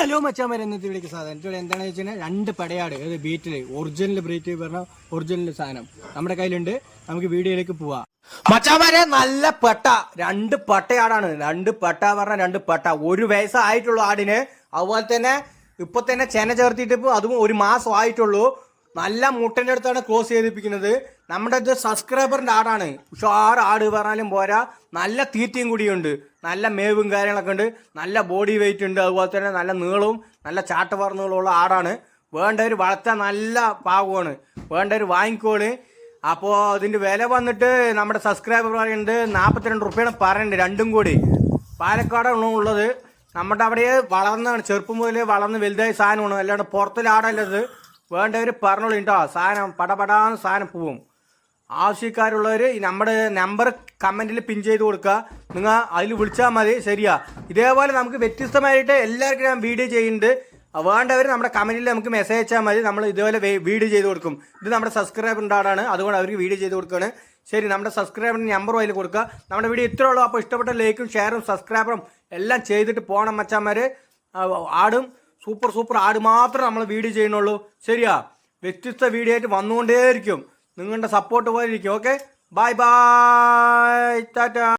Hello മച്ചാമ്മ എന്നത്തെ വിളിക്ക് സാധനം ഇവിടെ എന്താണെന്ന് വെച്ചാൽ രണ്ട് പടയാട് അതായത് ബീറ്റിൽ ഒറിജിനൽ ബ്രീറ്റ് പറഞ്ഞ ഒറിജിനൽ സാധനം നമ്മുടെ കയ്യിലുണ്ട്. നമുക്ക് വീഡിയോയിലേക്ക് പോവാം. മച്ചാമാരെ നല്ല പട്ട രണ്ട് പട്ടയാടാണ്. രണ്ട് പട്ട പറഞ്ഞ രണ്ട് പട്ട. ഒരു വയസ്സായിട്ടുള്ള ആടിന്. അതുപോലെ തന്നെ ഇപ്പൊ തന്നെ ചെന ചേർത്തിട്ട് ഇപ്പൊ അതും ഒരു മാസം ആയിട്ടുള്ളൂ. നല്ല മുട്ടന്റെ അടുത്താണ് ക്ലോസ് ചെയ്തിപ്പിക്കുന്നത് നമ്മുടെ ഇത് സബ്സ്ക്രൈബറിന്റെ ആടാണ്. ഉഷാർ ആട് പറഞ്ഞാലും പോരാ. നല്ല തീറ്റയും കൂടിയുണ്ട്. നല്ല മേവും കാര്യങ്ങളൊക്കെ ഉണ്ട്. നല്ല ബോഡി വെയിറ്റ് ഉണ്ട്. അതുപോലെ തന്നെ നല്ല നീളവും നല്ല ചാട്ടവർണുകളുള്ള ആടാണ്. വേണ്ടവർ വളർത്താൻ നല്ല പാകമാണ്. വേണ്ടവർ വാങ്ങിക്കോൾ. അപ്പോൾ അതിന്റെ വില വന്നിട്ട് നമ്മുടെ സബ്സ്ക്രൈബർ പറയുന്നത് നാൽപ്പത്തിരണ്ട് റുപ്യാണ് പറയുന്നുണ്ട് രണ്ടും കൂടി. പാലക്കാടാണ് ഉള്ളത്. നമ്മുടെ അവിടെ വളർന്നാണ് ചെറുപ്പം മുതലേ വളർന്ന് വലുതായ സാധനമാണ്. അല്ലാണ്ട് പുറത്തിലാടല്ലത് വേണ്ടവർ പറഞ്ഞോളൂ കേട്ടോ. സാധനം പടപടാന്ന് സാധനം പോവും. ആവശ്യക്കാരുള്ളവർ ഈ നമ്മുടെ നമ്പർ കമന്റിൽ പിൻ ചെയ്ത് കൊടുക്കുക. നിങ്ങൾ അതിൽ വിളിച്ചാൽ മതി. ശരിയാ. ഇതേപോലെ നമുക്ക് വ്യത്യസ്തമായിട്ട് എല്ലാവർക്കും ഞാൻ വീഡിയോ ചെയ്യുന്നുണ്ട്. വേണ്ടവർ നമ്മുടെ കമന്റിൽ നമുക്ക് മെസ്സേജ് അയച്ചാൽ മതി. നമ്മൾ ഇതുപോലെ വീഡിയോ ചെയ്ത് കൊടുക്കും. ഇത് നമ്മുടെ സബ്സ്ക്രൈബർ ഉണ്ടാടാണ് അതുകൊണ്ട് അവർക്ക് വീഡിയോ ചെയ്ത് കൊടുക്കുകയാണ് ശരി നമ്മുടെ സബ്സ്ക്രൈബറിന് നമ്പർ അതിൽ കൊടുക്കുക. നമ്മുടെ വീഡിയോ ഇത്രേ ഉള്ളൂ. അപ്പോൾ ഇഷ്ടപ്പെട്ട ലൈക്കും ഷെയറും സബ്സ്ക്രൈബറും എല്ലാം ചെയ്തിട്ട് പോകണം മച്ചാന്മാർ ആടും സൂപ്പർ സൂപ്പർ ആട് മാത്രം നമ്മൾ വീഡിയോ ചെയ്യുന്നുള്ളൂ. ശരിയാ. വ്യത്യസ്ത വീഡിയോ ആയിട്ട് വന്നുകൊണ്ടേയിരിക്കും. നിങ്ങളുടെ സപ്പോർട്ട് പോലെ ഇരിക്കും ഓക്കെ ബൈ ബൈ ടാറ്റ